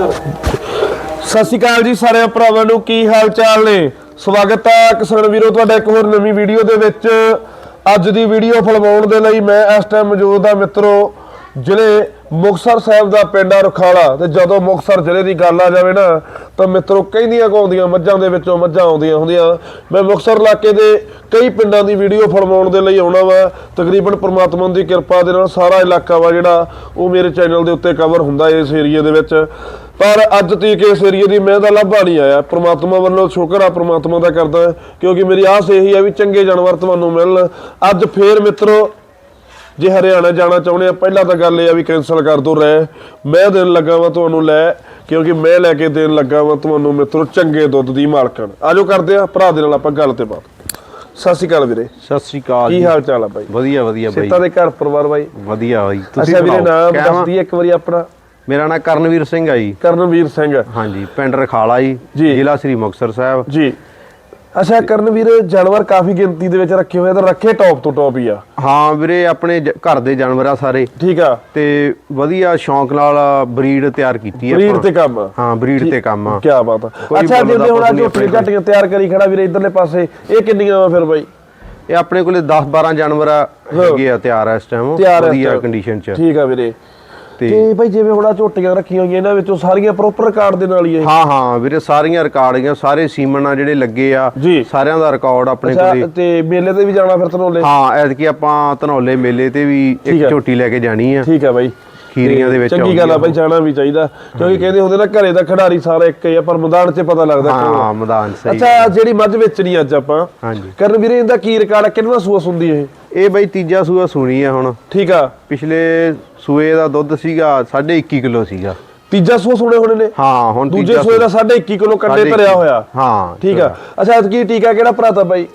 ਸਤਿ ਸ਼੍ਰੀ ਅਕਾਲ ਜੀ ਸਾਰੇ ਭਰਾਵਾਂ ਨੂੰ, ਕੀ ਹਾਲ ਚਾਲ ਨੇ? ਸਵਾਗਤ ਹੈ ਕਿਸਾਨ ਵੀਰੋ, ਤੁਹਾਡਾ ਇੱਕ ਹੋਰ ਨਵੀਂ ਵੀਡੀਓ ਦੇ ਵਿੱਚ। ਅੱਜ ਦੀ ਵੀਡੀਓ ਫਲਵਾਉਣ ਦੇ ਲਈ ਮੈਂ ਇਸ ਟਾਈਮ ਮੌਜੂਦ ਹਾਂ ਮਿੱਤਰੋ, ਜ਼ਿਲ੍ਹੇ ਮੁਕਤਸਰ ਸਾਹਿਬ ਦਾ ਪਿੰਡ ਆ ਰੁਖਾਲਾ। ਤੇ ਜਦੋਂ ਮੁਕਤਸਰ ਜ਼ਿਲ੍ਹੇ ਦੀ ਗੱਲ ਆ ਜਾਵੇ ਨਾ, ਤਾਂ ਮਿੱਤਰੋ ਕਹਿੰਦੀਆਂ ਆਉਂਦੀਆਂ ਮੱਝਾਂ ਦੇ ਵਿੱਚੋਂ ਮੱਝਾਂ ਆਉਂਦੀਆਂ ਹੁੰਦੀਆਂ। ਮੈਂ ਮੁਕਤਸਰ ਇਲਾਕੇ ਦੇ ਕਈ ਪਿੰਡਾਂ ਦੀ ਵੀਡੀਓ ਫਿਲਮਾਉਣ ਦੇ ਲਈ ਆਉਣਾ ਵਾ। ਤਕਰੀਬਨ ਪ੍ਰਮਾਤਮਾ ਦੀ ਕਿਰਪਾ ਦੇ ਨਾਲ ਸਾਰਾ ਇਲਾਕਾ ਵਾ ਜਿਹੜਾ, ਉਹ ਮੇਰੇ ਚੈਨਲ ਦੇ ਉੱਤੇ ਕਵਰ ਹੁੰਦਾ ਇਸ ਏਰੀਆ ਦੇ ਵਿੱਚ। ਪਰ ਅੱਜ ਤੀਕ ਇਸ ਏਰੀਏ ਦੀ ਮੈਂ ਦਾ ਲੱਭਾ ਨਹੀਂ ਆਇਆ। ਪ੍ਰਮਾਤਮਾ ਵੱਲੋਂ ਸ਼ੁਕਰ ਆ ਪ੍ਰਮਾਤਮਾ ਦਾ ਕਰਦਾ ਕਿਉਂਕਿ ਮੇਰੀ ਆਸ ਇਹੀ ਆ ਵੀ ਚੰਗੇ ਜਾਨਵਰ ਤੁਹਾਨੂੰ ਮਿਲਣ। ਅੱਜ ਫੇਰ ਮਿੱਤਰੋ ਜੇ ਹਰਿਆਣਾ ਜਾਣਾ ਚਾਹੁੰਦੇ ਆ ਪਹਿਲਾਂ ਤਾਂ ਗੱਲ ਇਹ ਆ ਵੀ ਕੈਨਸਲ ਕਰ ਦੋ ਰਹਿ। ਮੈਂ ਦੇਣ ਲੱਗਾ ਵਾਂ ਤੁਹਾਨੂੰ ਲੈ ਕਿਉਂਕਿ ਮੈਂ ਲੈ ਕੇ ਦੇਣ ਲੱਗਾ ਵਾਂ ਤੁਹਾਨੂੰ ਮਿੱਤਰੋ ਚੰਗੇ ਦੁੱਧ ਦੀ ਮਾਲਕਣ। ਆਜੋ ਕਰਦੇ ਆ ਭਰਾ ਦੇ ਨਾਲ ਆਪਾਂ ਗੱਲ ਤੇ ਬਾਤ ਸਤਿ ਸ਼੍ਰੀ ਅਕਾਲ ਵੀਰੇ। ਸਤਿ ਸ੍ਰੀ ਅਕਾਲ ਕੀ ਹਾਲ ਚਾਲ ਆ ਬਾਈ? ਵਧੀਆ ਵਧੀਆ ਬਾਈ। ਸੇਤਾ ਦੇ ਘਰ ਪਰਿਵਾਰ ਬਾਈ? ਵਧੀਆ ਬਾਈ। ਅੱਛਾ ਵੀਰੇ? ਨਾਮ ਦੱਸ? ਦਈਏ ਇੱਕ ਵਾਰੀ ਆਪਣਾ। ਮੇਰਾ ਨਾਮ ਕਰਨਵੀਰ ਸਿੰਘ ਆ ਜੀ। ਕਰਨਵੀਰ ਸਿੰਘ। ਹਾਂਜੀ ਪਿੰਡ ਰਖਾਲਾ ਜੀ। ਜ਼ਿਲ੍ਹਾ ਸ੍ਰੀ ਮੁਕਤਸਰ ਸਾਹਿਬ। ਜੀ। ਅੱਛਾ ਕਰਨਵੀਰ ਜਾਨਵਰ ਕਾਫੀ ਗਿਣਤੀ ਦੇ ਵਿੱਚ ਰੱਖੇ ਹੋਏ ਆ ਤਾਂ ਰੱਖੇ ਟੌਪ ਤੋਂ ਟੌਪ ਹੀ ਆ। ਹਾਂ ਵੀਰੇ ਆਪਣੇ ਜ- ਘਰ ਦੇ ਜਾਨਵਰ ਆ ਸਾਰੇ। ਠੀਕ ਆ। ਤੇ ਵਧੀਆ ਸ਼ੌਂਕ ਨਾਲ ਬਰੀਡ ਤਿਆਰ ਕੀਤੀ ਹੈ ਬਰੀਡ ਆਪਾਂ। ਤੇ ਕੰਮ। ਆ ਹਾਂ ਬਰੀਡ ਤੇ ਕੰਮ ਆ। ਕੀ ਬਾਤ ਆ। ਕੋਈ ਅੱਛਾ ਮੁੱਲ ਦਾ ਜਿੱਦੇ ਹੁਣ ਕੁਛ ਅੱਜ ਨਹੀਂ ਝੋਟੀਆਂ ਆਪਣੇ ਝਾਟੀਆਂ ਤਿਆਰ ਕਰੀ ਖੜਾ ਵੀਰੇ ਇਧਰਲੇ ਪਾਸੇ। ਇਹ ਕਿੰਨੀਆਂ ਵਾ ਫਿਰ ਬਾਈ? ਇਹ ਆਪਣੇ ਕੋਲੇ 10 12 ਜਾਨਵਰ ਆ ਹੈਗੇ ਆ ਤਿਆਰ ਆ ਇਸ ਟਾਈਮ ਤਿਆਰ ਆ ਇਸ ਵਧੀਆ time। ਕੰਡੀਸ਼ਨ ਚ। ਠੀਕ ਆ ਵੀਰੇ। ਤੇ ਬਾਈ ਜਿਵੇਂ ਹੁਣ ਆ ਝੋਟੀਆਂ ਰੱਖੀਆਂ ਹੋਈਆਂ ਇਹਨਾਂ ਵਿੱਚੋਂ ਸਾਰੀਆਂ ਪ੍ਰੋਪਰ ਰਿਕਾਰਡ ਦੇ ਨਾਲ ਹੀ ਇਹ ਹਾਂ ਹਾਂ ਵੀਰੇ ਸਾਰੀਆਂ ਰਿਕਾਰਡਿੰਗਾਂ ਸਾਰੇ ਸੀਮਨ ਆ ਜਿਹੜੇ ਲੱਗੇ ਆ। ਸਾਰਿਆਂ ਦਾ ਰਿਕਾਰਡ ਆਪਣੇ ਕੋਲੇ ਤੇ ਮੇਲੇ ਤੇ ਵੀ ਜਾਣਾ ਫਿਰ ਤਨੋਲੇ ਹਾਂ ਐਤਕੀ ਆਪਾਂ ਧਨੌਲੇ ਮੇਲੇ ਤੇ ਵੀ ਇੱਕ। ਝੋਟੀ ਲੈ ਕੇ ਜਾਣੀ ਆ। ਠੀਕ ਆ ਬਾਈ। ਖੀਰੀਆਂ ਦੇ ਵਿੱਚ ਚੰਗੀ ਗੱਲ ਆ ਬਾਈ ਜਾਣਾ ਵੀ ਚਾਹੀਦਾ। ਕਿਉਂਕਿ ਕਹਿੰਦੇ ਹੁੰਦੇ ਨਾ ਘਰੇ ਦਾ ਖਿਡਾਰੀ ਸਾਰਾ ਇੱਕ ਹੀ ਆ ਪਰ ਮੈਦਾਨ 'ਚ ਪਤਾ ਲੱਗਦਾ। ਹਾਂ ਮੈਦਾਨ ਸਹੀ ਅੱਛਾ ਜਿਹੜੀ ਮੱਝ ਵੇਚਣੀ ਅੱਜ ਆਪਾਂ ਹਾਂਜੀ। ਕਰਨ ਵੀਰੇ ਇਹਦਾ ਕੀ ਰਿਕਾਰਡ ਕਿੰਨਾ ਸੂਆ ਸੁੰਦੀ ਇਹ? ਇਹ ਬਈ ਤੀਜਾ ਸੂਆ ਸੁਣੀ ਆ ਹੁਣ। ਠੀਕ ਆ। ਪਿਛਲੇ ਸੂਏ ਦਾ ਦੁੱਧ ਸੀਗਾ 21.5 ਕਿਲੋ ਸੀਗਾ। ਤੀਜਾ ਸੂਆ ਸੁਣੇ ਹੋਣੇ ਨੇ? ਹਾਂ ਹੁਣ ਦੂਜੇ ਤੀਜਾ ਸੂਏ ਦਾ 1.5 ਕਿਲੋ ਕੰਡੇ ਭਰਿਆ। ਹੋਇਆ। ਹਾਂ ਠੀਕ ਆ। ਅੱਛਾ ਐਤਕੀ ਟੀਕਾ ਕਿਹੜਾ ਭਰਾਤਾ ਬਾਈ?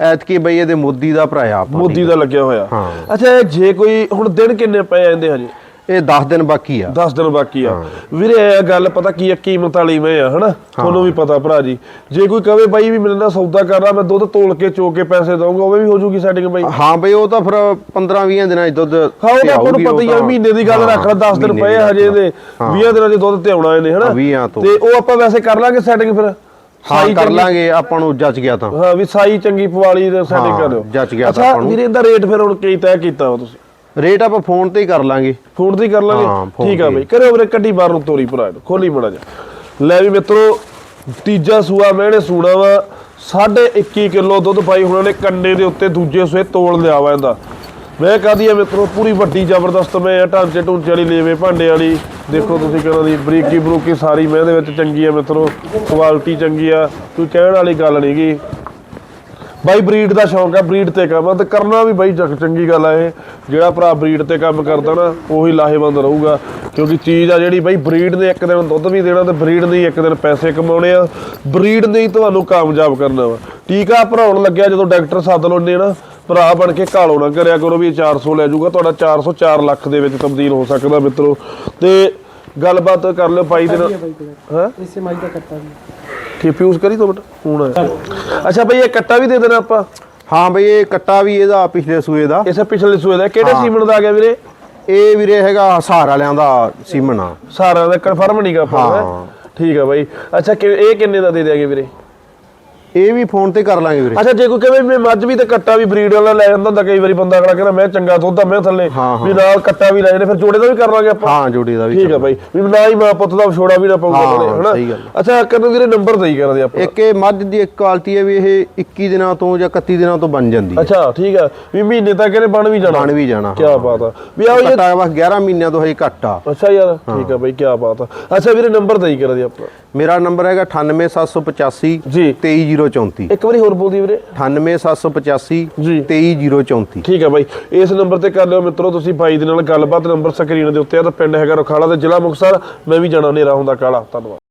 ਐਤਕੀ ਬਈ ਇਹਦੇ ਮੋਦੀ ਦਾ ਭਰਾਇਆ ਆਪਾਂ ਮੋਦੀ ਦਾ ਲੱਗਿਆ ਹੋਇਆ। ਹਾਂ। ਅੱਛਾ ਜੇ ਕੋਈ ਹੁਣ ਦਿਨ ਕਿੰਨੇ ਪਏ ਜਾਂਦੇ ਹਜੇ? ਇਹ 10 ਦਿਨ ਬਾਕੀ ਆ। 10 ਦਿਨ ਬਾਕੀ ਆ। ਵੀਰੇ ਇਹ ਗੱਲ ਪਤਾ ਕੀ ਆ ਕੀਮਤ ਵਾਲੀ ਮੈਂ ਆ ਹਨਾ? ਤੁਹਾਨੂੰ ਵੀ ਪਤਾ ਭਰਾ ਜੀ। ਜੇ ਕੋਈ ਕਵੇ ਬਾਈ ਵੀ ਮੇਰੇ ਨਾਲ ਸੌਦਾ ਕਰਨਾ ਮੈਂ ਦੁੱਧ ਤੋਲ ਕੇ ਚੋ ਕੇ ਪੈਸੇ ਦਊਂਗਾ ਉਹ ਵੀ ਹੋ ਜੂਗੀ ਸੈਟਿੰਗ ਬਾਈ। ਹਾਂ ਬਈ ਉਹ ਤਾਂ ਫਿਰ 15-20 ਦਿਨਾਂ ਚ ਦੁੱਧ ਹਾਂ ਉਹ ਤਾਂ ਆਪਾਂ ਨੂੰ ਪਤਾ ਹੀ ਆ ਮਹੀਨੇ ਦੀ ਗੱਲ ਰੱਖ ਲੈ 10 ਦਿਨ ਪਏ ਦੀ ਹਜੇ ਹਾਂ। 20 ਦਿਨਾਂ ਚ ਦੁੱਧ ਤੇ ਆਉਣਾ ਇਹਨੇ ਹਨਾ? ਤੋਂ। ਉਹ ਆਪਾਂ ਵੈਸੇ ਕਰ ਲਾਂਗੇ ਸੈਟਿੰਗ ਫਿਰ। ਹਾਂ ਸਾਈ ਕਰ ਲਾਂਗੇ ਆਪਾਂ ਨੂੰ ਜੱਜ ਗਿਆ ਤਾਂ। ਹਾਂ ਵੀ ਸਾਈ ਚੰਗੀ ਪਵਾਲੀ ਦੇ ਸੈਟਿੰਗ ਹਾਂ, ਕਰ ਦਿਓ ਜੱਚ ਗਿਆ ਤਾਂ ਆਪਾਂ ਨੂੰ। ਵੀਰੇ ਇਹਦਾ ਰੇਟ ਫਿਰ ਹੁਣ ਕੀ ਤੈਅ ਕੀਤਾ ਤੁਸੀਂ? ਰੇਟ ਆਪਾਂ ਫੋਨ ਤੇ ਹੀ ਕਰ ਲਾਂਗੇ। ਫੋਨ ਤੇ ਹੀ ਕਰ ਲਾਂਗੇ? ਠੀਕ ਆ। ਬਈ। ਕਰਿਓ ਵੀਰੇ ਕੱਢੀ ਬਾਹਰ ਨੂੰ ਤੋਰੀ ਭਰਾ ਖੋਲੀ ਮੜਾ ਜਾ ਲੈ ਵੀ ਮਿੱਤਰੋ ਤੀਜਾ ਸੂਆ ਮੈਨੇ ਸੂਣਾ ਵਾ। 21 ਕਿਲੋ ਦੁੱਧ ਪਾਈ ਉਹਨਾਂ ਨੇ ਕੰਡੇ ਦੇ ਉੱਤੇ ਦੂਜੇ ਸੂਏ ਤੋਲ ਲਿਆ ਵਾ ਇਹਦਾ। ਮੈਂ ਕਹਦੀ ਆ ਮਿੱਤਰੋ ਪੂਰੀ ਵੱਡੀ ਜ਼ਬਰਦਸਤ ਮੈਂ ਆ ਢਾਂਚੇ ਢੂੰਚੇ ਵਾਲੀ ਲੇਵੇ ਭਾਂਡੇ ਵਾਲੀ। ਦੇਖੋ ਤੁਸੀਂ ਕਿਹਨਾਂ ਦੀ ਬਰੀਕੀ ਬਰੂਕੀ ਸਾਰੀ ਮੈਂ ਦੇ ਵਿੱਚ ਚੰਗੀ ਆ ਮਿੱਤਰੋ। ਕੁਆਲਿਟੀ ਚੰਗੀ ਆ। ਕੋਈ ਕਹਿਣ ਵਾਲੀ ਗੱਲ ਨਹੀਂ ਗੀ ਬਾਈ ਬਰੀਡ ਦਾ ਸ਼ੌਂਕ ਆ ਬਰੀਡ ਤੇ ਕੰਮ ਆ ਤੇ ਕਰਨਾ ਵੀ ਬਾਈ ਚੰਗੀ ਗੱਲ ਆ ਇਹ। ਜਿਹੜਾ ਭਰਾ ਬਰੀਡ ਤੇ ਕੰਮ ਕਰਦਾ ਨਾ ਉਹੀ ਲਾਹੇਵੰਦ ਰਹੂਗਾ। ਕਿਉਂਕਿ ਚੀਜ਼ ਆ ਜਿਹੜੀ ਬਾਈ ਬਰੀਡ ਨੇ ਇੱਕ ਦਿਨ ਦੁੱਧ ਵੀ ਦੇਣਾ ਤੇ ਬਰੀਡ ਨੇ ਇੱਕ ਦਿਨ ਪੈਸੇ ਕਮਾਉਣੇ ਆ। ਬਰੀਡ ਨੇ ਹੀ ਤੁਹਾਨੂੰ ਕਾਮਯਾਬ ਕਰਨਾ ਵਾ। ਟੀਕਾ ਭਰਾਉਣ ਲੱਗਿਆ ਜਦੋਂ ਡਾਕਟਰ ਸੱਦ ਲੋਨੇ ਨਾ ਭਰਾ ਬਣ ਕੇ ਘਾਲੋ ਨਾ ਕਰਿਆ ਕਰੋ ਵੀ ਇਹ 400 ਲੈ ਜਾਊਗਾ ਤੁਹਾਡਾ 400 4 ਲੱਖ ਦੇ ਵਿੱਚ ਤਬਦੀਲ ਹੋ ਸਕਦਾ ਮਿੱਤਰੋ। ਤੇ ਗੱਲਬਾਤ ਕਰ ਲਿਓ ਬਾਈ ਦੇ ਨਾਲ। ਹਾਂ? ਇਸੇ ਮਾਈ ਦਾ ਕਰਤਾ ਵੀ ਕੀ ਫਿਊਜ਼ ਕਰੀ ਦੋ ਬਟ ਆਇਆ। ਅੱਛਾ ਬਈ ਇਹ ਕੱਟਾ ਵੀ ਦੇ ਦੇਣਾ ਆਪਾਂ। ਹਾਂ ਬਈ ਇਹ ਕੱਟਾ ਵੀ ਇਹਦਾ ਪਿਛਲੇ ਸੂਏ ਦਾ। ਇਸੇ ਪਿਛਲੇ ਸੂਏ ਦਾ। ਕਿਹੜੇ ਸੀਮਨ ਦਾ ਆ ਗਿਆ ਵੀਰੇ? ਇਹ ਵੀਰੇ ਹੈਗਾ ਹਸਾਰ ਵਾਲਿਆਂ ਦਾ ਸੀਮਨ ਆ। ਸਾਰਿਆਂ ਦਾ ਕਨਫਰਮ ਨਹੀਂਗਾ ਆਪਾਂ। ਠੀਕ ਆ ਬਾਈ। ਅੱਛਾ ਇਹ ਕਿੰਨੇ ਦਾ ਦੇ ਦਿਆਂਗੇ ਵੀਰੇ? ਇਹ ਵੀ ਫੋਨ ਤੇ ਕਰ ਲਾਂਗੇ ਵੀਰੇ। ਅੱਛਾ ਜੇ ਕੋਈ ਕਹੇ ਮੈਂ ਮੱਝ ਵੀ ਤੇ ਕੱਟਾ ਵੀ ਬਰੀਡ ਵਾਲਾ ਲੈ ਜਾਂਦਾ ਹੁੰਦਾ ਕਈ ਵਾਰੀ ਬੰਦਾ ਅਗਲਾ ਕਹਿੰਦਾ ਮੈਂ ਚੰਗਾ ਦੁੱਧ ਆ ਮੈਂ ਥੱਲੇ। ਵੀ ਨਾਲ ਕੱਟਾ ਵੀ ਲੈ ਜਾਂਦੇ ਫਿਰ ਜੋੜੇ ਦਾ ਵੀ ਕਰ ਲਾਂਗੇ ਆਪਾਂ। ਹਾਂ ਜੋੜੀ ਦਾ ਵੀ ਠੀਕ ਆ ਬਾਈ। ਵੀ ਨਾ ਹੀ ਮਾਂ ਪੁੱਤ ਦਾ ਵਿਛੋੜਾ ਵੀ ਨਾ ਹਾਂ, ਥੋੜੇ, ਹਨਾ। ਅੱਛਾ ਕਰਨ ਵੀਰੇ ਨੰਬਰ ਦੇਈ ਕਰਦੇ ਆਪਾਂ। ਇੱਕ ਇਹ ਮੱਝ ਦੀ ਇੱਕ ਕੁਆਲਿਟੀ ਹੈ ਵੀ ਇਹ 21 ਦਿਨਾਂ ਤੋਂ ਜਾਂ 31 ਦਿਨਾਂ ਤੋਂ ਬਣ ਜਾਂਦੀ ਹੈ। ਅੱਛਾ ਠੀਕ ਆ। ਵੀ ਮਹੀਨੇ ਤੱਕ ਇਹਨੇ ਬਣ ਵੀ ਜਾਣਾ। ਬਣ ਵੀ ਜਾਣਾ ਕੀ ਬਾਤ ਆ। ਵੀ ਆਓ ਇਹ ਘੱਟਾ ਬਸ 11 ਮਹੀਨਿਆਂ ਤੋਂ ਹਜੇ ਘੱਟ ਆ। ਅੱਛਾ ਯਾਰ ਠੀਕ ਆ ਬਾਈ ਕੀ ਬਾਤ ਆ। ਅੱਛਾ ਵੀਰੇ ਨੰਬਰ ਦੇਈ ਕਰਦੇ ਆਪਾਂ। ਮੇਰਾ ਨੰਬਰ ਹੈਗਾ 98785 ਜੀ। 23034 ਇੱਕ ਵਾਰੀ ਹੋਰ ਬੋਲਦੀ ਵੀਰੇ। 98785 ਜੀ। 23034 ਠੀਕ ਹੈ ਬਾਈ। ਇਸ ਨੰਬਰ ਤੇ ਕਰ ਲਿਓ ਮਿੱਤਰੋ ਤੁਸੀਂ ਬਾਈ ਦੇ ਨਾਲ ਗੱਲਬਾਤ। ਨੰਬਰ ਸਕਰੀਨ ਦੇ ਉੱਤੇ ਆ ਤਾਂ ਪਿੰਡ ਹੈਗਾ ਰਖਾਲਾ ਤੇ ਜ਼ਿਲ੍ਹਾ ਮੁਕਤਸਰ। ਮੈਂ ਵੀ ਜਾਣਾ ਹਨੇਰਾ ਹੁੰਦਾ ਕਾਲਾ। ਧੰਨਵਾਦ।